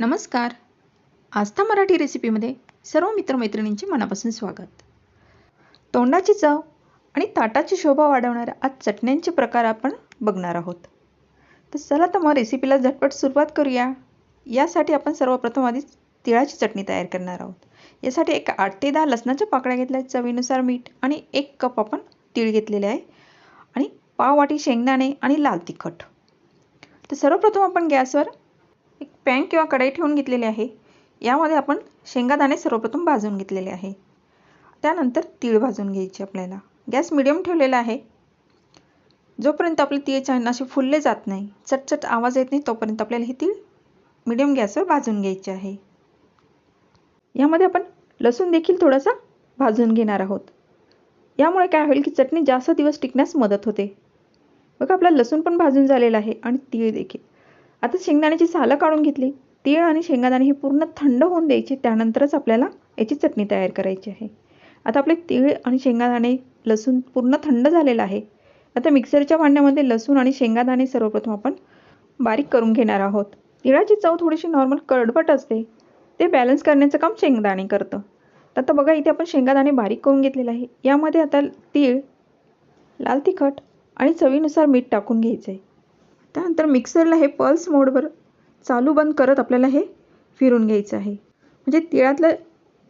नमस्कार. आस्था मराठी रेसिपीमध्ये सर्व मित्रमैत्रिणींचे मनापासून स्वागत. तोंडाची चव आणि ताटाची शोभा वाढवणाऱ्या आज चटण्यांचे प्रकार आपण बघणार आहोत. तर चला तर मग रेसिपीला झटपट सुरुवात करूया. यासाठी आपण सर्वप्रथम आधी तिळाची चटणी तयार करणार आहोत. यासाठी एक आठ ते दहा लसणाच्या पाकळ्या घेतल्या चवीनुसार मीठ आणि एक कप आपण तीळ घेतलेले आहे. आणि पाव वाटी शेंगदाणे आणि लाल तिखट. तर सर्वप्रथम आपण गॅसवर पॅन किंवा कढई ठेवून घेतलेली आहे. यामध्ये आपण शेंगादाणे सर्वप्रथम भाजून घेतलेले आहे. त्यानंतर तीळ भाजून घ्यायचे आपल्याला. गॅस मिडियम ठेवलेला आहे. जोपर्यंत आपले तीळ छान असे फुलले जात नाही चटचट आवाज येत नाही तोपर्यंत आपल्याला हे तीळ मिडियम गॅसवर भाजून घ्यायचे आहे. यामध्ये आपण लसूण देखील थोडासा भाजून घेणार आहोत. यामुळे काय होईल की चटणी जास्त दिवस टिकण्यास मदत होते. बघा आपला लसूण पण भाजून झालेला आहे आणि तीळ देखील. आता शेंगदाण्याची सालं काढून घेतली. तीळ आणि शेंगादाणे हे पूर्ण थंड होऊन द्यायचे. त्यानंतरच आपल्याला याची चटणी तयार करायची आहे. आता आपले तीळ आणि शेंगादाणे लसूण पूर्ण थंड झालेलं आहे. आता मिक्सरच्या भांड्यामध्ये लसूण आणि शेंगादाणे सर्वप्रथम आपण बारीक करून घेणार आहोत. तिळाची चव थोडीशी नॉर्मल कडबट असते. ते बॅलन्स करण्याचं काम शेंगदाणे करतं. तर आता बघा इथे आपण शेंगादाणे बारीक करून घेतलेलं आहे. यामध्ये आता तीळ लाल तिखट आणि चवीनुसार मीठ टाकून घ्यायचं आहे त्यानंतर मिक्सरला हे पल्स मोडवर चालू बंद करत आपल्याला हे फिरून घ्यायचं आहे. म्हणजे तिळातलं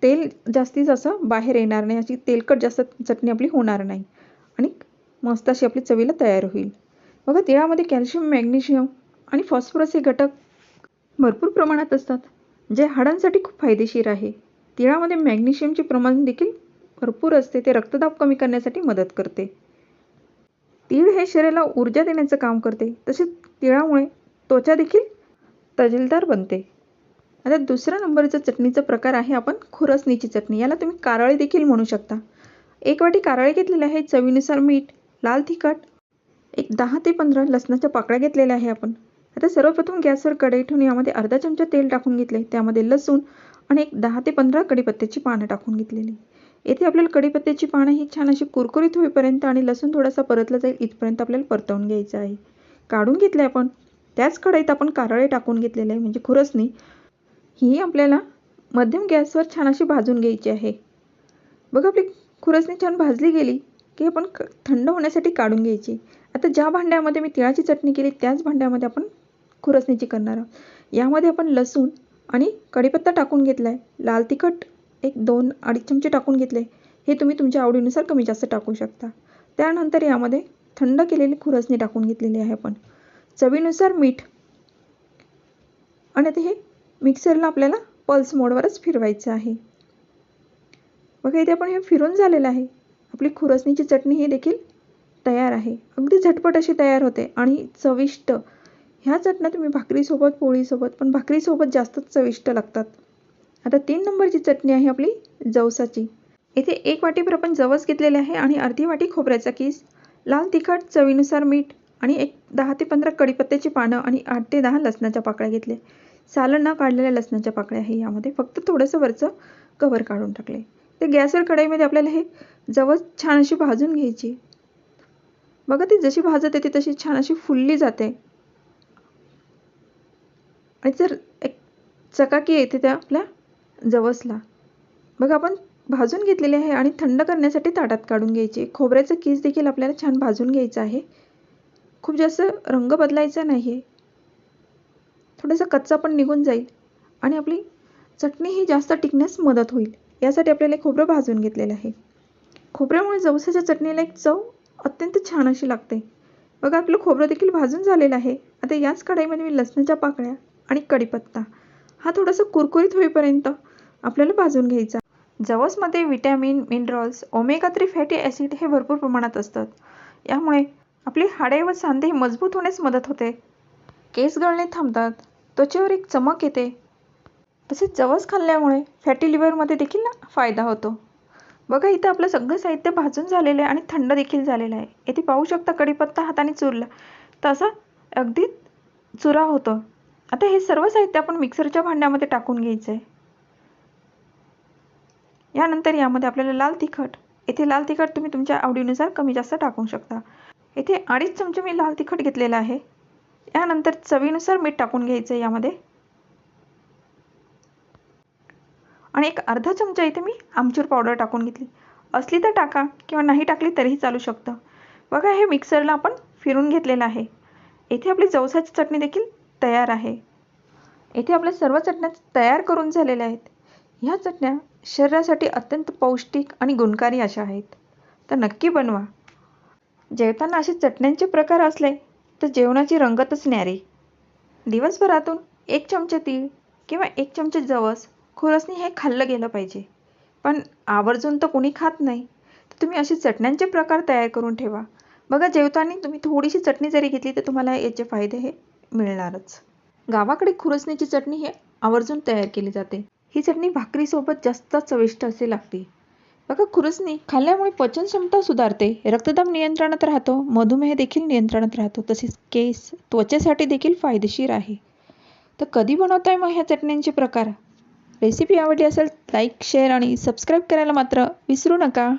तेल जास्तीत असं बाहेर येणार नाही अशी तेलकट जास्त चटणी आपली होणार नाही. आणि मस्त अशी आपली चवीला तयार होईल. बघा तिळामध्ये कॅल्शियम मॅग्नेशियम आणि फॉस्फरस हे घटक भरपूर प्रमाणात असतात जे हाडांसाठी खूप फायदेशीर आहे. तिळामध्ये मॅग्नेशियमचे प्रमाण देखील भरपूर असते ते रक्तदाब कमी करण्यासाठी मदत करते. तीळ हे शरीराला ऊर्जा देण्याचं काम करते. तसेच तिळामुळे त्वचा देखील तजेलदार बनते. आता दुसऱ्या नंबरचा चटणीचा प्रकार आहे आपण खुरसणीची चटणी. याला तुम्ही कारळे देखील म्हणू शकता. एक वाटी कारळे घेतलेले आहे. चवीनुसार मीठ लाल तिखट एक दहा ते पंधरा लसणाच्या पाकळ्या घेतलेल्या आहे आपण. आता सर्वप्रथम गॅसवर कढई ठेवून यामध्ये अर्धा चमचा तेल टाकून घेतले. त्यामध्ये लसूण आणि एक दहा ते पंधरा कडीपत्त्याची पानं टाकून घेतलेली. येथे आपल्याला कढीपत्त्याची पानं ही छान अशी कुरकुरीत होईपर्यंत आणि लसूण थोडासा परतला जाईल इथपर्यंत आपल्याला परतवून घ्यायचं आहे. काढून घेतलं आहे आपण. त्याच कढईत आपण कारळे टाकून घेतलेले आहे म्हणजे खुरसणी ही आपल्याला मध्यम गॅसवर छान अशी भाजून घ्यायची आहे. बघा आपली खुरसणी छान भाजली गेली की आपण क थंड होण्यासाठी काढून घ्यायची. आता ज्या भांड्यामध्ये मी तिळाची चटणी केली त्याच भांड्यामध्ये आपण खुरसणीची करणार आहोत. यामध्ये आपण लसूण आणि कढीपत्ता टाकून घेतला आहे लाल तिखट एक दोन अडीच चमचे टाकून घेतले. हे तुम्ही तुमच्या आवडीनुसार कमी जास्त टाकू शकता. त्यानंतर यामध्ये थंड केलेली खुरसणी टाकून घेतलेली आहे आपण. चवीनुसार मीठ आणि आता हे मिक्सरला आपल्याला पल्स मोडवरच फिरवायचं आहे. बघा इथे आपण हे फिरून झालेलं आहे. आपली खुरसणीची चटणी ही देखील तयार आहे. अगदी झटपट अशी तयार होते आणि चविष्ट. ह्या चटण्या तुम्ही भाकरीसोबत पोळीसोबत पण भाकरीसोबत जास्तच चविष्ट लागतात. आता तीन नंबरची चटणी आहे आपली जवसाची. इथे एक वाटीभर आपण जवस घेतलेले आहे आणि अर्धी वाटी खोबऱ्याचा किस लाल तिखट चवीनुसार मीठ आणि एक दहा ते पंधरा कडीपत्त्याची पानं आणि आठ ते दहा लसणाच्या पाकळ्या घेतले. सालं न काढलेल्या लसणाच्या पाकळ्या आहे यामध्ये फक्त थोडंसं वरचं कवर काढून टाकले. ते गॅसवर कढईमध्ये आपल्याला हे जवस छान अशी भाजून घ्यायची. बघा ती जशी भाजत येते तशी छान अशी फुलली जाते. आणि जर एक चकाकी येते त्या आपल्या जवसला. बघा आपण भाजून घेतलेले आहे आणि थंड करण्यासाठी ताटात काढून घ्यायचे. खोबऱ्याचं कीस देखील आपल्याला छान भाजून घ्यायचं आहे. खूप जास्त रंग बदलायचा नाही आहे थोडासा कच्चा पण निघून जाईल आणि आपली चटणी ही जास्त टिकण्यास मदत होईल. यासाठी आपल्याला खोबरं भाजून घेतलेलं आहे. खोबऱ्यामुळे जवसाच्या चटणीला एक चव अत्यंत छान अशी लागते. बघा आपलं खोबरं देखील भाजून झालेलं आहे. आता याच कढाईमध्ये मी लसणाच्या पाकळ्या आणि कढीपत्ता. हा थोडासा कुरकुरीत होईपर्यंत आपल्याला भाजून घ्यायचा. जवसमध्ये vitamin minerals omega three fatty acid हे भरपूर प्रमाणात असतात. यामुळे आपली हाडे व सांधे मजबूत होण्यास मदत होते. केस गळणे थांबतात. त्वचेवर एक चमक येते. तसेच जवस खाल्ल्यामुळे फॅटी लिव्हरमध्ये देखील फायदा होतो. बघा इथं आपलं सगळं साहित्य भाजून झालेलं आहे आणि थंड देखील झालेलं आहे. येथे पाहू शकता कढीपत्ता हाताने चुरला. तसा अगदी चुरा होतो. आता हे सर्व साहित्य आपण मिक्सरच्या भांड्यामध्ये टाकून घ्यायचं आहे यानंतर यामध्ये आपल्याला लाल तिखट येथे लाल तिखट तुम्ही तुमच्या आवडीनुसार कमी जास्त टाकू शकता. येथे अडीच चमचे मी लाल तिखट घेतलेलं आहे. यानंतर चवीनुसार मीठ टाकून घ्यायचं आहे यामध्ये. आणि एक अर्धा चमचा इथे मी आमचूर पावडर टाकून घेतली. असली तर टाका किंवा नाही टाकली तरीही चालू शकतं. बघा हे मिक्सरला आपण फिरून घेतलेलं आहे. येथे आपली जवसाची चटणी देखील तयार आहे. येथे आपल्या सर्व चटण्या तयार करून झालेल्या आहेत. ह्या चटण्या शरीरासाठी अत्यंत पौष्टिक आणि गुणकारी अशा आहेत. तर नक्की बनवा. जेवताना असे चटण्यांचे प्रकार असले तर जेवणाची रंगतच न्यारी. दिवसभरातून एक चमचे तीळ किंवा एक चमचे जवस खुरसणी हे खाल्लं गेलं पाहिजे. पण आवर्जून तर कोणी खात नाही. तर तुम्ही असे चटण्यांचे प्रकार तयार करून ठेवा. बघा जेवताना तुम्ही थोडीशी चटणी जरी घेतली तर तुम्हाला याचे फायदे हे मिळणारच. गावाकडे खुरसणीची चटणी हे आवर्जून तयार केली जाते. ही चटणी भाकरीसोबत जास्त चविष्ट असे लागते. बघा खुरसणी खाल्ल्यामुळे पचनक्षमता सुधारते. रक्तदाब नियंत्रणात राहतो. मधुमेह देखील नियंत्रणात राहतो. तसेच केस त्वचेसाठी देखील फायदेशीर आहे. तर कधी बनवताय मग ह्या चटण्यांचे प्रकार? रेसिपी आवडली असेल लाईक शेअर आणि सबस्क्राईब करायला मात्र विसरू नका.